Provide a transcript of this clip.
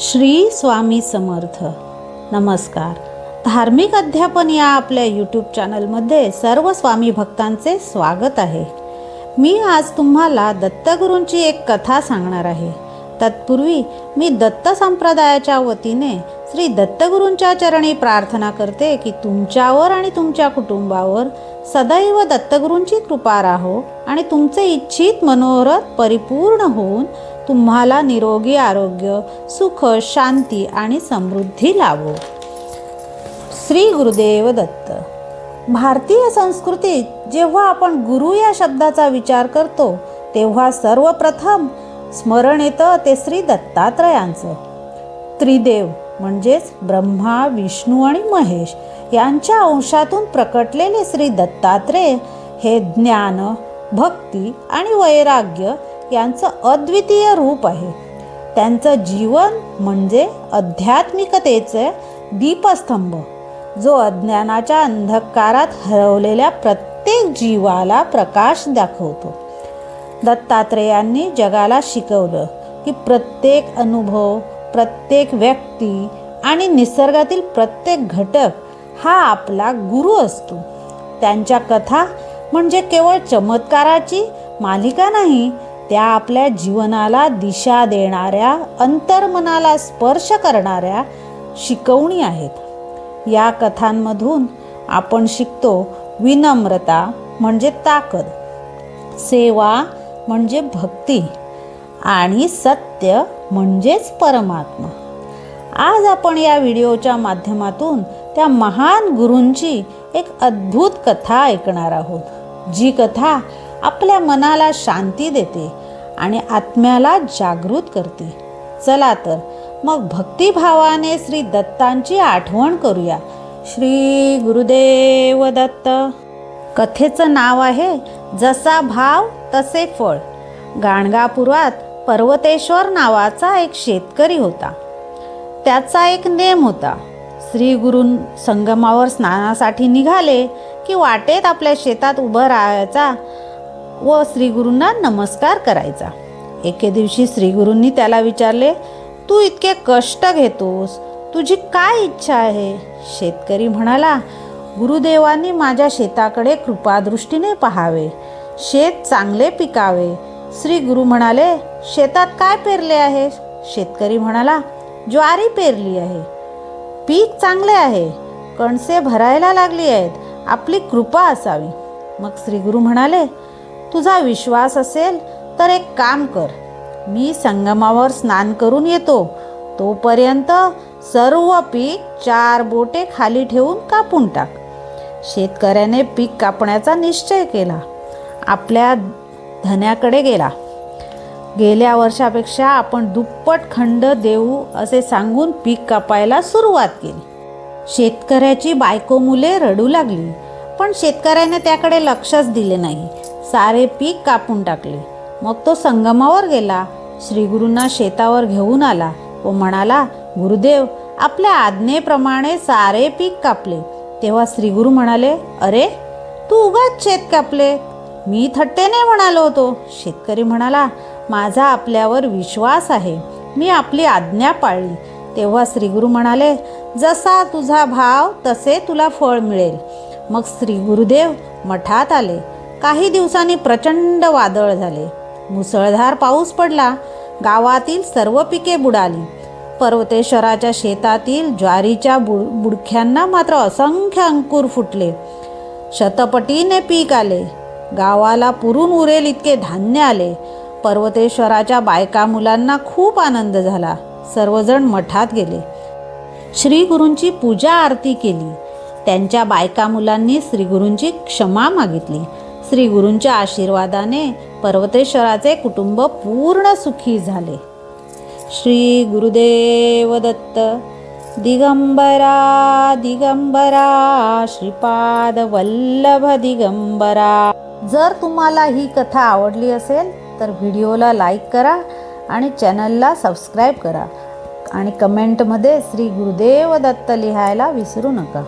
श्री स्वामी समर्थ. नमस्कार. धार्मिक अध्यापन या आपल्या यूट्यूब चॅनलमध्ये सर्व स्वामी भक्तांचे स्वागत आहे. मी आज तुम्हाला दत्तगुरूंची एक कथा सांगणार आहे. तत्पूर्वी मी दत्त संप्रदायाच्या वतीने श्री दत्तगुरूंच्या चरणी प्रार्थना करते की तुमच्यावर आणि तुमच्या कुटुंबावर सदैव दत्तगुरूंची कृपा राहो आणि तुमचे इच्छित मनोरथ परिपूर्ण होऊन तुम्हाला निरोगी आरोग्य सुख शांती आणि समृद्धी लाभो. श्री गुरुदेव दत्त. भारतीय संस्कृतीत जेव्हा आपण गुरु या शब्दाचा विचार करतो तेव्हा सर्वप्रथम स्मरण येतं ते श्री दत्तात्रयांचं. त्रिदेव म्हणजेच ब्रह्मा विष्णू आणि महेश यांच्या अंशातून प्रकटलेले श्री दत्तात्रेय हे ज्ञान भक्ती आणि वैराग्य यांचं अद्वितीय रूप आहे. त्यांचं जीवन म्हणजे आध्यात्मिकतेचे दीपस्तंभ जो अज्ञानाच्या अंधकारात हरवलेल्या प्रत्येक जीवाला प्रकाश दाखवतो. दत्तात्रेयांनी जगाला शिकवलं की प्रत्येक अनुभव प्रत्येक व्यक्ती आणि निसर्गातील प्रत्येक घटक हा आपला गुरु असतो. त्यांच्या कथा म्हणजे केवळ चमत्काराची मालिका नाही त्या आपल्या जीवनाला दिशा देणाऱ्या अंतर्मनाला स्पर्श करणाऱ्या शिकवणी आहेत. या कथांमधून आपण शिकतो विनम्रता म्हणजे ताकद सेवा म्हणजे भक्ती आणि सत्य म्हणजेच परमात्मा. आज आपण या व्हिडिओच्या माध्यमातून त्या महान गुरूंची एक अद्भुत कथा ऐकणार आहोत. जी कथा आपल्या मनाला शांती देते आणि आत्म्याला जागृत करते. चला तर मग भक्तिभावाने श्री दत्तांची आठवण करूया. श्री गुरुदेव दत्त. कथेचं नाव आहे जसा भाव तसे फळ. गाणगापुरात पर्वतेश्वर नावाचा एक शेतकरी होता. त्याचा एक नेम होता. श्री गुरु संगमावर स्नानासाठी निघाले की वाटेत आपल्या शेतात उभं राहायचा व श्रीगुरूंना नमस्कार करायचा. एके दिवशी श्रीगुरूंनी त्याला विचारले तू इतके कष्ट घेतोस? तुझी काय इच्छा आहे? शेतकरी म्हणाला गुरुदेवांनी माझ्या शेताकडे कृपादृष्टीने पहावे शेत चांगले पिकावे. श्री गुरु म्हणाले शेतात काय पेरले आहे? शेतकरी म्हणाला ज्वारी पेरली आहे. पीक चांगले आहे. कणसे भरायला लागली आहेत. आपली कृपा असावी. मग श्री गुरु म्हणाले तुझा विश्वास असेल तर एक काम कर. मी संगमावर स्नान करून येतो. तोपर्यंत सर्व पीक चार बोटे खाली ठेवून कापून टाक. शेतकऱ्याने पीक कापण्याचा निश्चय केला. आपल्या धन्याकडे गेला. गेल्या वर्षापेक्षा आपण दुप्पट खंड देऊ असे सांगून पीक कापायला सुरुवात केली. शेतकऱ्याची बायको मुले रडू लागली पण शेतकऱ्याने त्याकडे लक्षच दिले नाही. सारे पीक कापून टाकले. मग तो संगमावर गेला. श्रीगुरूंना शेतावर घेऊन आला व म्हणाला गुरुदेव आपल्या आज्ञेप्रमाणे सारे पीक कापले. तेव्हा श्रीगुरु म्हणाले अरे तू उगाच शेत कापले. मी थट्टेने म्हणालो होतो. शेतकरी म्हणाला माझा आपल्यावर विश्वास आहे. मी आपली आज्ञा पाळली. तेव्हा श्रीगुरु म्हणाले जसा तुझा भाव तसे तुला फळ मिळेल. मग श्री गुरुदेव मठात आले. काही दिवसांनी प्रचंड वादळ झाले. मुसळधार पाऊस पडला. गावातील सर्व पिके बुडाली. पर्वतेश्वराच्या शेतातील ज्वारीच्या बुड बुडख्यांना मात्र असंख्य अंकुर फुटले. शतपटीने पीक आले. गावाला पुरून उरेल इतके धान्य आले. पर्वतेश्वराच्या बायका मुलांना खूप आनंद झाला. सर्वजण मठात गेले. श्री गुरूंची पूजा आरती केली. त्यांच्या बायका मुलांनी श्रीगुरूंची क्षमा मागितली. श्री गुरूंच्या आशीर्वादाने पर्वतेश्वराचे कुटुंब पूर्ण सुखी झाले. श्री गुरुदेव दत्त दिगंबरा दिगंबरा श्रीपाद वल्लभ दिगंबरा. जर तुम्हाला ही कथा आवडली असेल तर व्हिडिओला लाईक करा आणि चॅनलला सबस्क्राईब करा. आणि कमेंटमध्ये श्री गुरुदेव दत्त लिहायला विसरू नका.